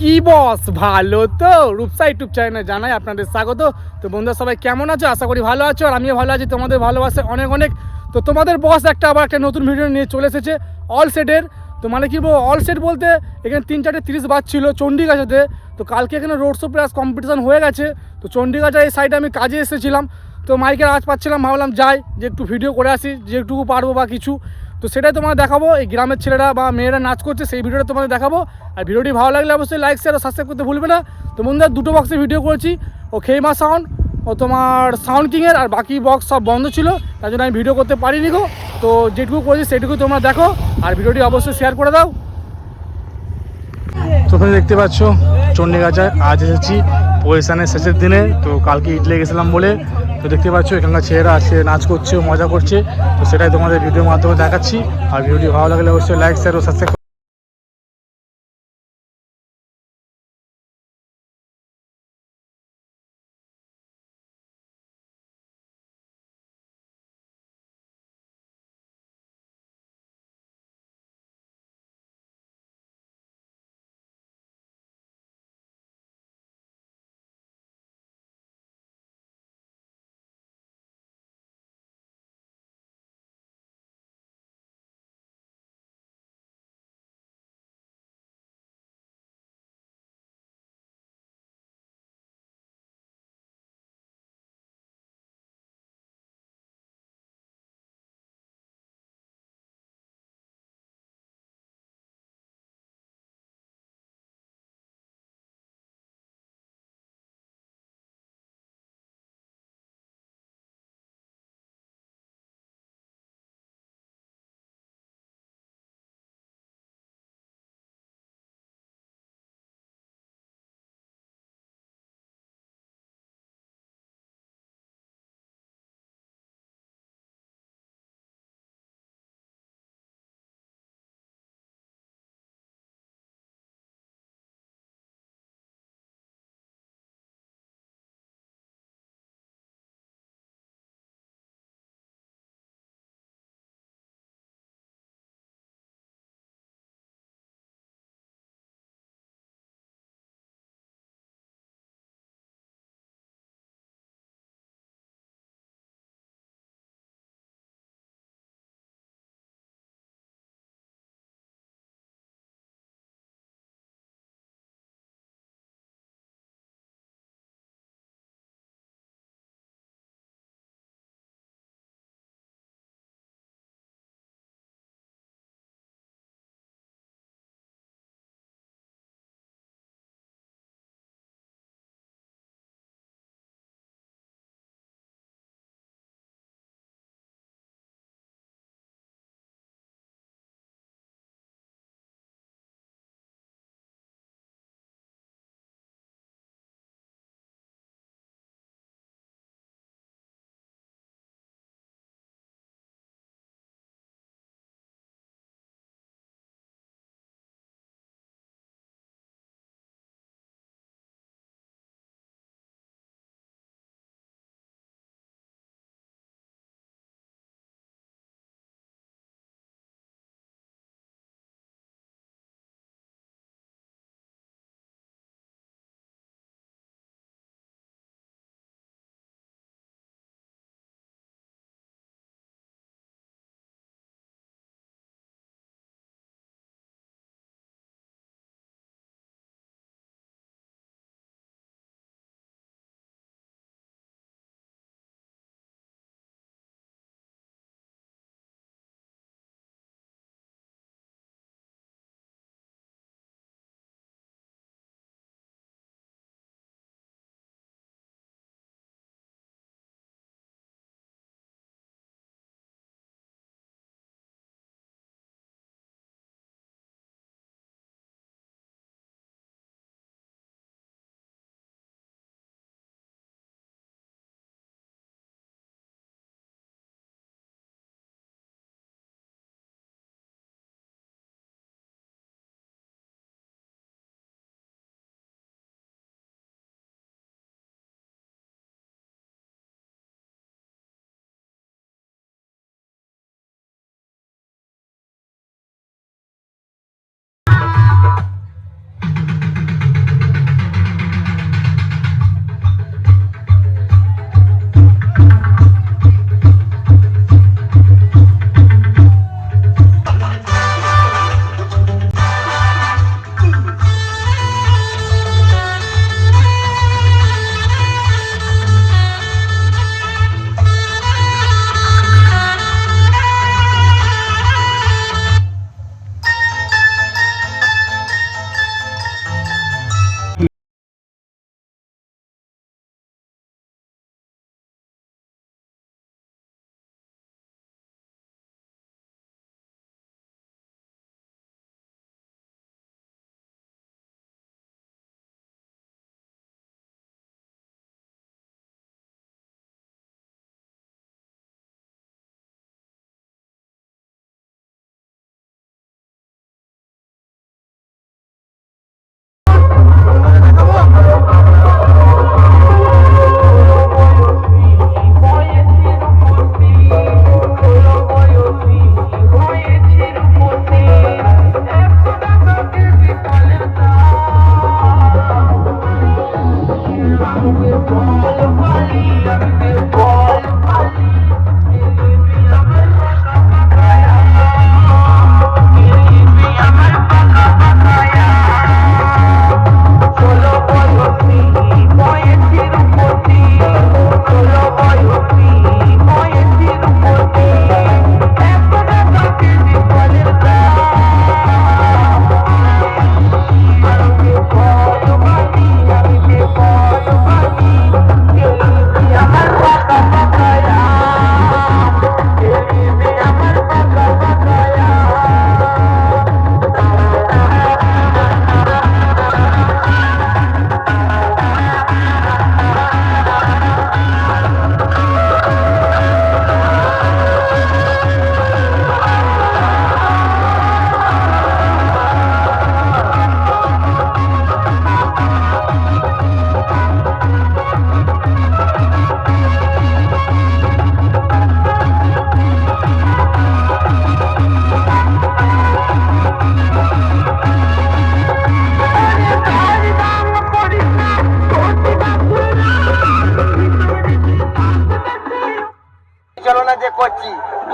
কি বস ভালো তো। রূপসা ইউটিউব চ্যানেলে জানাই আপনাদের স্বাগত। তো বন্ধুরা, সবাই কেমন আছো? আশা করি ভালো আছো, আর আমিও ভালো আছি। তোমাদের ভালোবাসে অনেক অনেক। তো তোমাদের বস একটা আবার একটা নতুন ভিডিও নিয়ে চলে এসেছে অল সেটের তো মানে কি বলব অল সেট বলতে এখানে তিন চারটে তিরিশ বাজছিল চণ্ডীগাছাতে তো কালকে এখানে রোড শো প্লাস কম্পিটিশন হয়ে গেছে। তো চণ্ডীগাছা এই সাইডে আমি কাজে এসেছিলাম। তো মাইকের আওয়াজ পাচ্ছিলাম, ভাবলাম যাই, যে একটু ভিডিও করে আসি যেটুকু পারব বা কিছু। তো সেটাই তোমাদের দেখাবো। এই গ্রামের ছেলেরা বা মেয়েরা নাচ করছে, সেই ভিডিওটা তোমাদের দেখাবো। আর ভিডিওটি ভালো লাগলে অবশ্যই লাইক শেয়ার ও সাবস্ক্রাইব করতে ভুলবে না। তো বন্ধুরা, দুটো বক্সে ভিডিও করেছি। ও খেইমা সাউন্ড ও তোমার সাউন্ড কিংয়ের আর বাকি বক্স সব বন্ধ ছিল। তার জন্য আমি ভিডিও করতে পারিনি গো। তো যেটুকু করেছি সেটুকু তোমরা দেখো। আর ভিডিওটি অবশ্যই শেয়ার করে দাও। তো তুমি দেখতে পাচ্ছ চণ্ডীগাছায় আজ এসেছি। পজিশনের শেষের দিনে, তো কালকে ইটলে গেছিলাম বলে তো দেখতে পাচ্ছ, এখানকার ছেলেরা আছে নাচ করছে, মজা করছে। তো সেটাই তোমাদের ভিডিওর মাধ্যমে দেখাচ্ছি। আর ভিডিও ভালো লাগলে অবশ্যই লাইক শেয়ার ও সাবস্ক্রাইব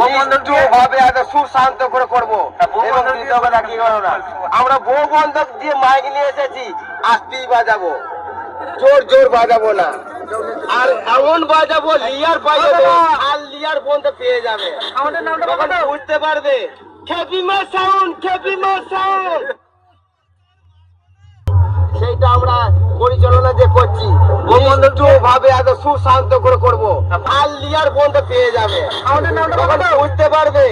ভাবে এত সুশান্ত করে করব। হবে না। আমরা বউ বন্ধক দিয়ে মাইক নিয়ে এসেছি আস্তেই বাজাবো। জোর জোর বাজাবো না। আর এমন বাজাবো লিয়ার বাজাবো। আর লিয়ার বন্ধ পেয়ে যাবে। আমাদের নামটা বুঝতে পারবে। খেপিমা সাউন্ড খেপিমা সাউন্ড। সেইটা আমরা পরিচালনা যে করছি ভাবে এত সুশান্ত করে করব। আর লিয়ার পেয়ে যাবে। উঠতে বুঝতে পারবে।